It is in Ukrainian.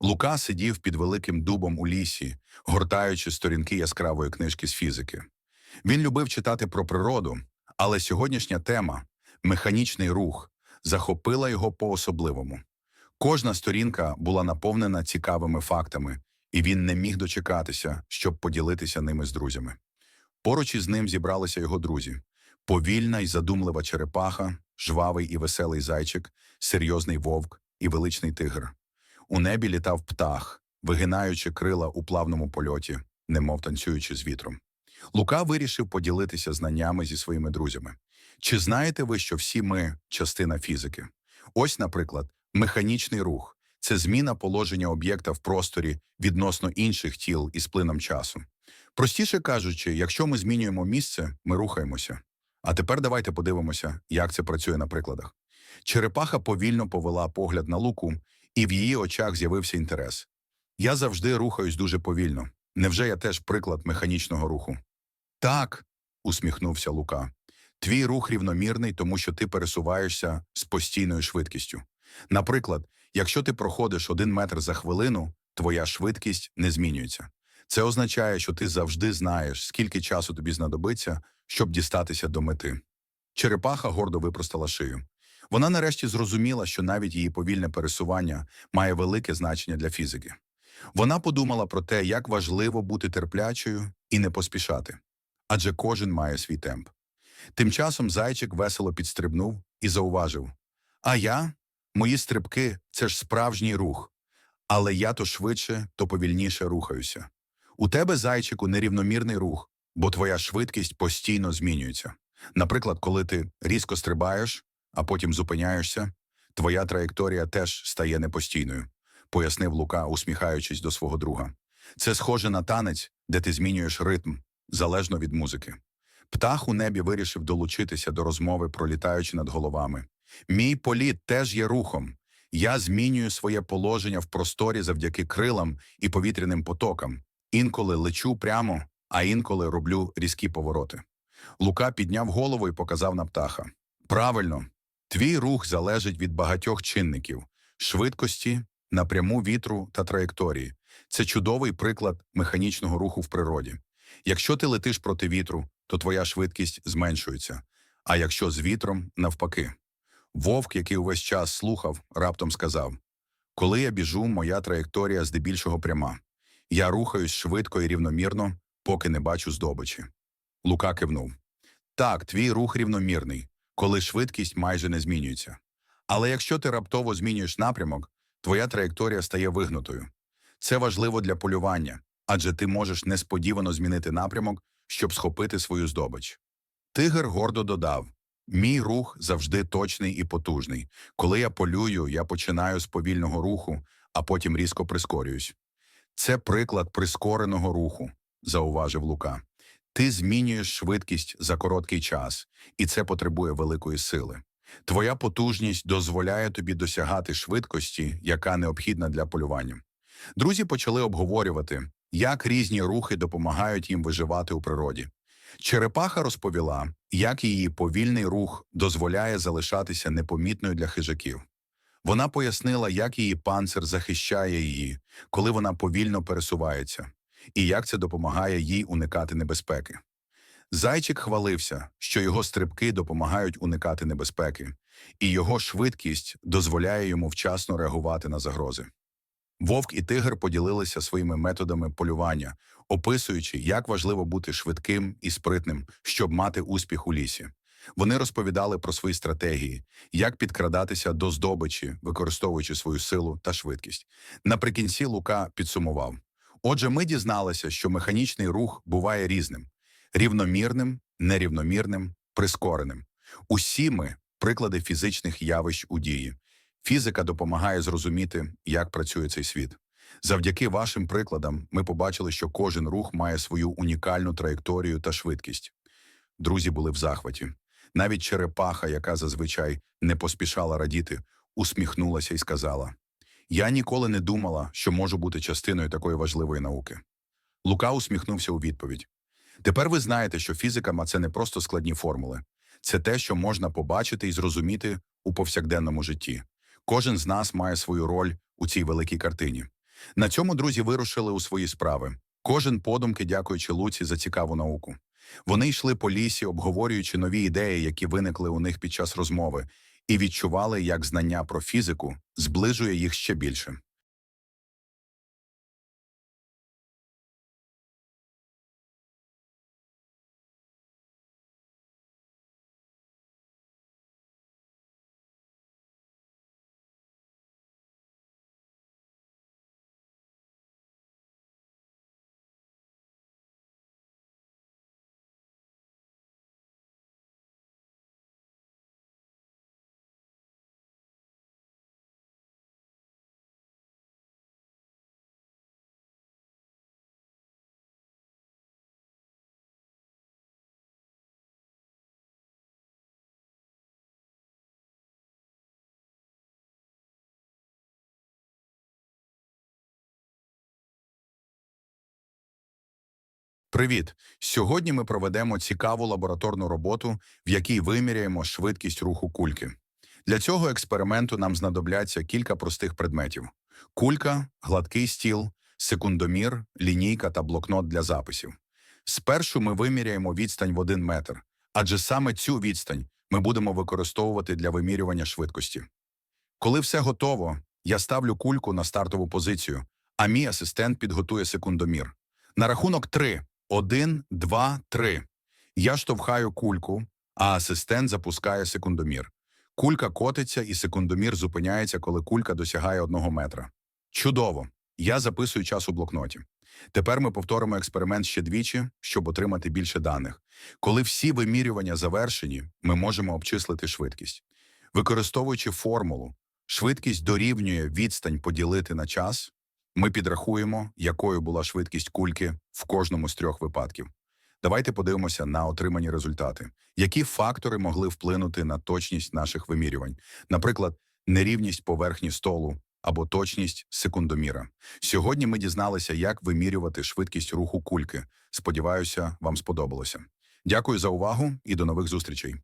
Лука сидів під великим дубом у лісі, гортаючи сторінки яскравої книжки з фізики. Він любив читати про природу, але сьогоднішня тема механічний рух захопила його по-особливому. Кожна сторінка була наповнена цікавими фактами, і він не міг дочекатися, щоб поділитися ними з друзями. Поруч із ним зібралися його друзі: повільна й задумлива черепаха, жвавий і веселий зайчик, серйозний вовк і величний тигр. У небі літав птах, вигинаючи крила у плавному польоті, немов танцюючи з вітром. Лука вирішив поділитися знаннями зі своїми друзями. Чи знаєте ви, що всі ми частина фізики? Ось, наприклад, механічний рух це зміна положення об'єкта в просторі відносно інших тіл із плином часу. Простіше кажучи, якщо ми змінюємо місце, ми рухаємося. А тепер давайте подивимося, як це працює на прикладах. Черепаха повільно повела погляд на луку, і в її очах з'явився інтерес. Я завжди рухаюсь дуже повільно. Невже я теж приклад механічного руху? Так, усміхнувся Лука. Твій рух рівномірний, тому що ти пересуваєшся з постійною швидкістю. Наприклад, якщо ти проходиш один метр за хвилину, твоя швидкість не змінюється. Це означає, що ти завжди знаєш, скільки часу тобі знадобиться, щоб дістатися до мети. Черепаха гордо випростала шию. Вона нарешті зрозуміла, що навіть її повільне пересування має велике значення для фізики. Вона подумала про те, як важливо бути терплячою і не поспішати, адже кожен має свій темп. Тим часом зайчик весело підстрибнув і зауважив: А я, мої стрибки це ж справжній рух, але я то швидше, то повільніше рухаюся. У тебе, зайчику, нерівномірний рух, бо твоя швидкість постійно змінюється. Наприклад, коли ти різко стрибаєш, а потім зупиняєшся, твоя траєкторія теж стає непостійною, пояснив Лука, усміхаючись до свого друга. Це схоже на танець, де ти змінюєш ритм, залежно від музики. Птах у небі вирішив долучитися до розмови, пролітаючи над головами. Мій політ теж є рухом. Я змінюю своє положення в просторі завдяки крилам і повітряним потокам. Інколи лечу прямо, а інколи роблю різкі повороти. Лука підняв голову і показав на птаха. Правильно, твій рух залежить від багатьох чинників швидкості, напряму вітру та траєкторії. Це чудовий приклад механічного руху в природі. Якщо ти летиш проти вітру, то твоя швидкість зменшується, а якщо з вітром навпаки. Вовк, який увесь час слухав, раптом сказав: Коли я біжу, моя траєкторія здебільшого пряма. Я рухаюсь швидко і рівномірно, поки не бачу здобичі. Лука кивнув. Так, твій рух рівномірний, коли швидкість майже не змінюється. Але якщо ти раптово змінюєш напрямок, твоя траєкторія стає вигнутою. Це важливо для полювання, адже ти можеш несподівано змінити напрямок, щоб схопити свою здобич. Тигр гордо додав: Мій рух завжди точний і потужний. Коли я полюю, я починаю з повільного руху, а потім різко прискорююсь. Це приклад прискореного руху, зауважив Лука. Ти змінюєш швидкість за короткий час, і це потребує великої сили. Твоя потужність дозволяє тобі досягати швидкості, яка необхідна для полювання. Друзі почали обговорювати, як різні рухи допомагають їм виживати у природі. Черепаха розповіла, як її повільний рух дозволяє залишатися непомітною для хижаків. Вона пояснила, як її панцир захищає її, коли вона повільно пересувається, і як це допомагає їй уникати небезпеки. Зайчик хвалився, що його стрибки допомагають уникати небезпеки, і його швидкість дозволяє йому вчасно реагувати на загрози. Вовк і тигр поділилися своїми методами полювання, описуючи, як важливо бути швидким і спритним, щоб мати успіх у лісі. Вони розповідали про свої стратегії, як підкрадатися до здобичі, використовуючи свою силу та швидкість. Наприкінці Лука підсумував: Отже, ми дізналися, що механічний рух буває різним: рівномірним, нерівномірним, прискореним. Усі ми приклади фізичних явищ у дії. Фізика допомагає зрозуміти, як працює цей світ. Завдяки вашим прикладам ми побачили, що кожен рух має свою унікальну траєкторію та швидкість. Друзі були в захваті. Навіть черепаха, яка зазвичай не поспішала радіти, усміхнулася і сказала: Я ніколи не думала, що можу бути частиною такої важливої науки. Лука усміхнувся у відповідь. Тепер ви знаєте, що фізика це не просто складні формули, це те, що можна побачити і зрозуміти у повсякденному житті. Кожен з нас має свою роль у цій великій картині. На цьому друзі вирушили у свої справи. Кожен подумки, дякуючи Луці за цікаву науку. Вони йшли по лісі, обговорюючи нові ідеї, які виникли у них під час розмови, і відчували, як знання про фізику зближує їх ще більше. Привіт! Сьогодні ми проведемо цікаву лабораторну роботу, в якій виміряємо швидкість руху кульки. Для цього експерименту нам знадобляться кілька простих предметів: кулька, гладкий стіл, секундомір, лінійка та блокнот для записів. Спершу ми виміряємо відстань в один метр, адже саме цю відстань ми будемо використовувати для вимірювання швидкості. Коли все готово, я ставлю кульку на стартову позицію, а мій асистент підготує секундомір. На рахунок три. Один, два, три. Я штовхаю кульку, а асистент запускає секундомір. Кулька котиться, і секундомір зупиняється, коли кулька досягає одного метра. Чудово! Я записую час у блокноті. Тепер ми повторимо експеримент ще двічі, щоб отримати більше даних. Коли всі вимірювання завершені, ми можемо обчислити швидкість. Використовуючи формулу, швидкість дорівнює відстань поділити на час, ми підрахуємо, якою була швидкість кульки в кожному з трьох випадків. Давайте подивимося на отримані результати. Які фактори могли вплинути на точність наших вимірювань? Наприклад, нерівність поверхні столу або точність секундоміра. Сьогодні ми дізналися, як вимірювати швидкість руху кульки. Сподіваюся, вам сподобалося. Дякую за увагу і до нових зустрічей.